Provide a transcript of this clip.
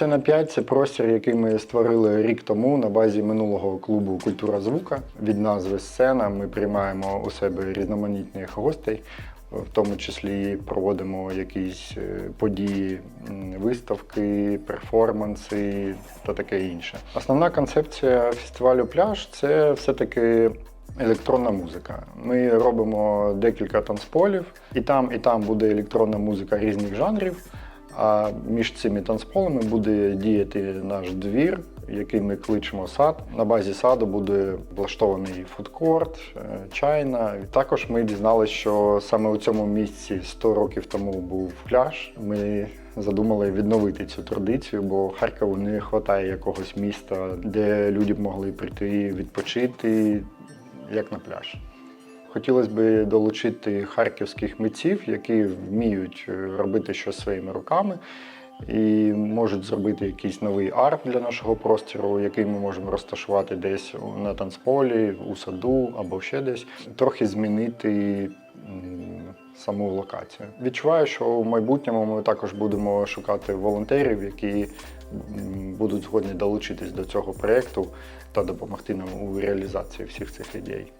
Сцена 5 це простір, який ми створили рік тому на базі минулого клубу Культура звука. Від назви сцена ми приймаємо у себе різноманітних гостей, в тому числі проводимо якісь е, події, виставки, перформанси та таке інше. Основна концепція фестивалю пляж це все-таки електронна музика. Ми робимо декілька танцполів, і там, і там буде електронна музика різних жанрів. А між цими танцполами буде діяти наш двір, який ми кличемо сад. На базі саду буде влаштований фудкорт, е, чайна. Також ми дізналися, що саме у цьому місці 100 років тому був пляж. Ми задумали відновити цю традицію, бо Харкову не вистачає якогось міста, де люди б могли прийти відпочити, як на пляж. Хотілося б долучити харківських митців, які вміють е, робити щось своїми руками і можуть зробити якийсь новий арт для нашого простору, який ми можемо розташувати десь на танцполі, у саду або ще десь. Трохи змінити саму локацію. Відчуваю, що в майбутньому ми також будемо шукати волонтерів, які будуть згодні долучитись до цього проєкту та допомогти нам у реалізації всіх цих ідей.